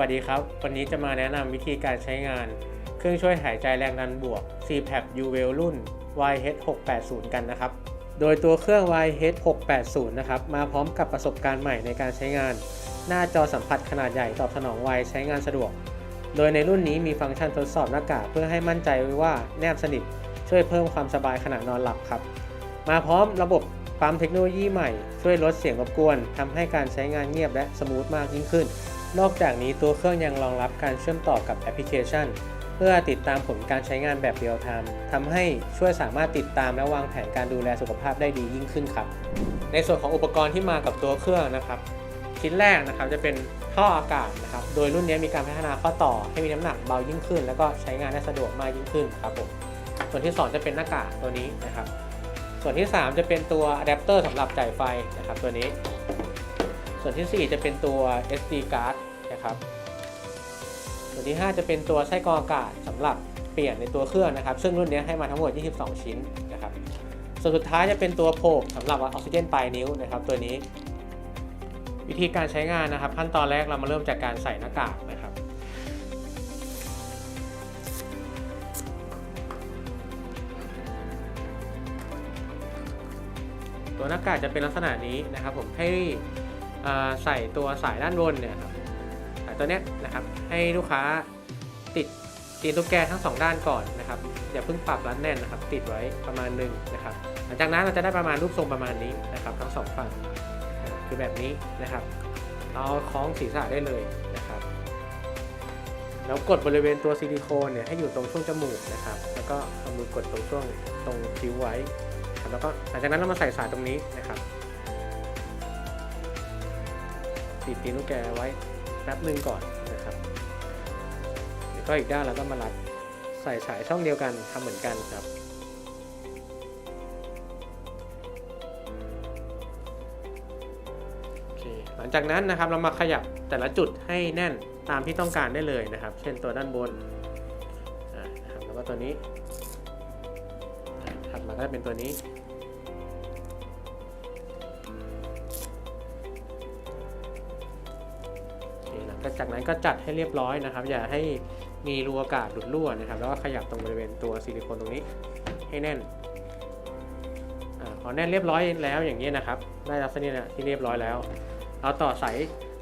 วัสดีครับ วันนี้จะมาแนะนำวิธีการใช้งาน เครื่องช่วยหายใจแรงดันบวก CPAP u w e l รุ่น YH680 กันนะครับ โดยตัวเครื่อง YH680 นะครับ มาพร้อมกับประสบการณ์ใหม่ในการใช้งาน หน้าจอสัมผัสขนาดใหญ่ตอบสนองไวใช้งานสะดวก โดยในรุ่นนี้มีฟังก์ชันทดสอบหน้ากากเพื่อให้มั่นใจว่าแนบสนิท ช่วยเพิ่มความสบายขณะนอนหลับครับ มาพร้อมระบบปั๊มเทคโนโลยีใหม่ ช่วยลดเสียงรบกวนทำให้การใช้งานเงียบและสมูทมากยิ่งขึ้น นอกจากนี้ตัวเครื่องยังรองรับการเชื่อมต่อกับแอปพลิเคชัน เพื่อติดตามผลการใช้งานแบบเรียลไทม์ทำให้ช่วยสามารถติดตามและวางแผนการดูแลสุขภาพได้ดียิ่งขึ้นครับ ในส่วนของอุปกรณ์ที่มากับตัวเครื่องนะครับ ชิ้นแรกนะครับจะเป็นท่ออากาศนะครับ โดยรุ่นนี้มีการพัฒนาข้อต่อให้มีน้ำหนักเบายิ่งขึ้น แล้วก็ใช้งานได้สะดวกมากยิ่งขึ้นครับผมส่วนที่ 2 จะเป็นหน้ากากตัวนี้นะครับ ส่วนที่ 3 จะเป็นตัวอะแดปเตอร์สำหรับจ่ายไฟนะครับตัวนี้ ส่วนทีสี่ 4 จะเป็นตัว SD card นะครับ ส่วนที่ 5 จะเป็นตัวไส้กรองอากาศสำหรับเปลี่ยนในตัวเครื่องนะครับ ซึ่งรุ่นนี้ให้มาทั้งหมด 22 ชิ้นนะครับ ส่วนสุดท้ายจะเป็นตัวโพกสำหรับออกซิเจนปลายนิ้วนะครับตัวนี้ วิธีการใช้งานนะครับ ขั้นตอนแรกเรามาเริ่มจากการใส่หน้ากากนะครับตัวหน้ากากจะเป็นลักษณะนี้นะครับผมให้ ใส่ตัวสายด้านบนเนี่ยครับสายตัวเนี้ยนะครับให้ลูกค้าติดตีนตุ๊กแกทั้งสองด้านก่อนนะครับอย่าเพิ่งปรับรัดแน่นนะครับ ติดไว้ประมาณหนึ่งนะครับ หลังจากนั้นเราจะได้ประมาณรูปทรงประมาณนี้นะครับ ทั้งสองฝั่งคือแบบนี้นะครับ เราเอาคล้องศีรษะได้เลยนะครับ แล้วกดบริเวณตัวซิลิโคนเนี่ยให้อยู่ตรงช่วงจมูกนะครับ แล้วก็เอามือกดตรงช่วงตรงคิ้วไว้ แล้วก็หลังจากนั้นเรามาใส่สายตรงนี้นะครับ ติดตีนลูกแกไว้แป๊บหนึ่งก่อนนะครับแล้วก็อีกด้านเราก็มารัดใส่สายช่องเดียวกันทำเหมือนกันครับโอเคหลังจากนั้นนะครับเรามาขยับแต่ละจุดให้แน่นตามที่ต้องการได้เลยนะครับ เช่นตัวด้านบนนะครับแล้วก็ตัวนี้ถัดมาก็จะเป็นตัวนี้ จากนั้นก็จัดให้เรียบร้อยนะครับ อย่าให้มีรูอากาศหลุดรั่วนะครับ แล้วก็ขยับตรงบริเวณตัวซิลิโคนตรงนี้ให้แน่นอพอแน่นเรียบร้อยแล้วอย่างนี้นะครับ ได้ลักษณะที่เรียบร้อยแล้วเราต่อสาย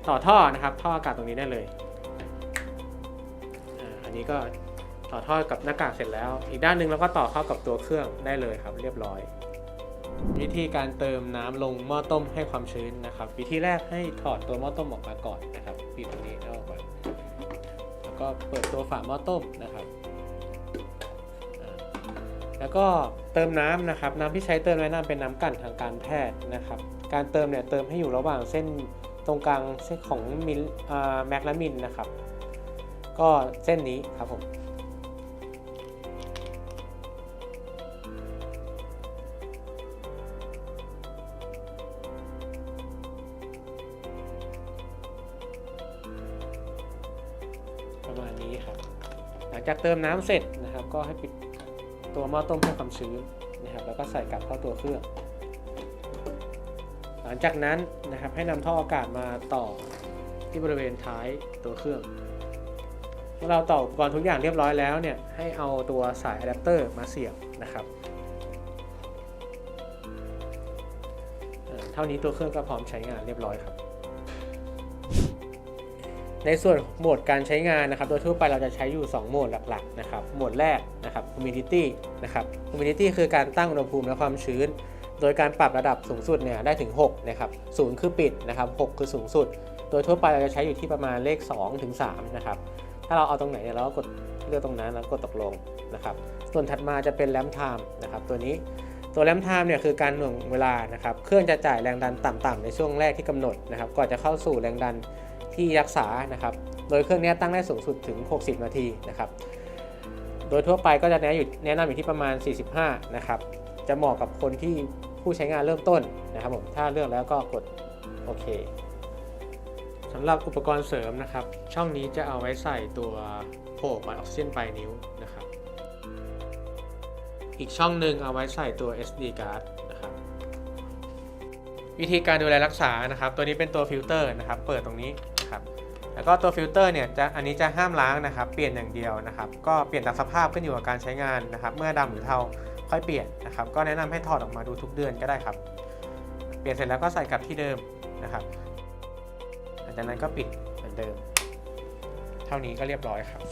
ต่อท่อนะครับ ท่ออากาศตรงนี้ได้เลยอาอันนี้ก็ต่อท่อกับหน้ากากเสร็จแล้ว อีกด้านหนึ่งเราก็ต่อเข้ากับตัวเครื่องได้เลยครับ เรียบร้อย วิธีการเติมน้ำลงหม้อต้มให้ความชื้นนะครับ วิธีแรกให้ถอดตัวหม้อต้มออกมาก่อนนะครับ ปิดตรงนี้แล้วออนแล้วก็เปิดตัวฝาหม้อต้มนะครับ แล้วก็เติมน้ำนะครับ น้ำที่ใช้เติมแนะนำเป็นน้ำกั่นทางการแพทย์นะครับ การเติมเนี่ยเติมให้อยู่ระหว่างเส้นตรงกลางเส้นของมิลแมกและมินนะครับ ก็เส้นนี้ครับผม ประมาณนี้ครับ หลังจากเติมน้ำเสร็จนะครับ ก็ให้ปิดตัวหม้อต้มให้ความชื้นนะครับ แล้วก็ใส่กลับเข้าตัวเครื่อง หลังจากนั้นนะครับให้นำท่ออากาศมาต่อที่บริเวณท้ายตัวเครื่องเมื่อเราต่ออุปกรณ์ทุกอย่างเรียบร้อยแล้วเนี่ยให้เอาตัวสายอะแดปเตอร์มาเสียบนะครับเท่านี้ตัวเครื่องก็พร้อมใช้งานเรียบร้อยครับ ในส่วนโหมดการใช้งานนะครับโดยทั่วไปเราจะใช้อยู่ 2 โหมดหลักๆนะครับโหมดแรกนะครับ humidity นะครับ humidity คือการตั้งอุณหภูมิและความชื้น โดยการปรับระดับสูงสุดเนี่ยได้ถึง6นะครับศูนย์คือปิดนะครับ6คือสูงสุด โดยทั่วไปเราจะใช้อยู่ที่ประมาณเลข2ถึง3นะครับถ้าเราเอาตรงไหนเนี่ยเราก็กดเลือกตรงนั้นแล้วกดตกลงนะครับส่วนถัดมาจะเป็นแรมไทม์นะครับตัวนี้ตัวแรมไทม์เนี่ยคือการหน่วงเวลานะครับเครื่องจะจ่ายแรงดันต่ำๆในช่วงแรกที่กำหนดนะครับก่อนจะเข้าสู่แรงดัน ที่รักษานะครับ โดยเครื่องนี้ตั้งได้สูงสุดถึง 60 นาทีนะครับ โดยทั่วไปก็จะแนะอยู่แนะนำอยู่ที่ประมาณ 45 นะครับ จะเหมาะกับคนที่ผู้ใช้งานเริ่มต้นนะครับผม ถ้าเลือกแล้วก็กดโอเคสำหรับอุปกรณ์เสริมนะครับ ช่องนี้จะเอาไว้ใส่ตัวโผล่บัตรออกซิเจนปลายนิ้วนะครับ อีกช่องหนึ่งเอาไว้ใส่ตัว SD card นะครับ วิธีการดูแลรักษานะครับ ตัวนี้เป็นตัวฟิลเตอร์นะครับ เปิดตรงนี้ แล้วก็ตัวฟิลเตอร์เนี่ยจะอันนี้จะห้ามล้างนะครับ เปลี่ยนอย่างเดียวนะครับ ก็เปลี่ยนตามสภาพขึ้นอยู่กับการใช้งานนะครับ เมื่อดำหรือเทาค่อยเปลี่ยนนะครับ ก็แนะนำให้ถอดออกมาดูทุกเดือนก็ได้ครับ เปลี่ยนเสร็จแล้วก็ใส่กลับที่เดิมนะครับหลังจากนั้นก็ปิดเหมือนเดิม เท่านี้ก็เรียบร้อยครับ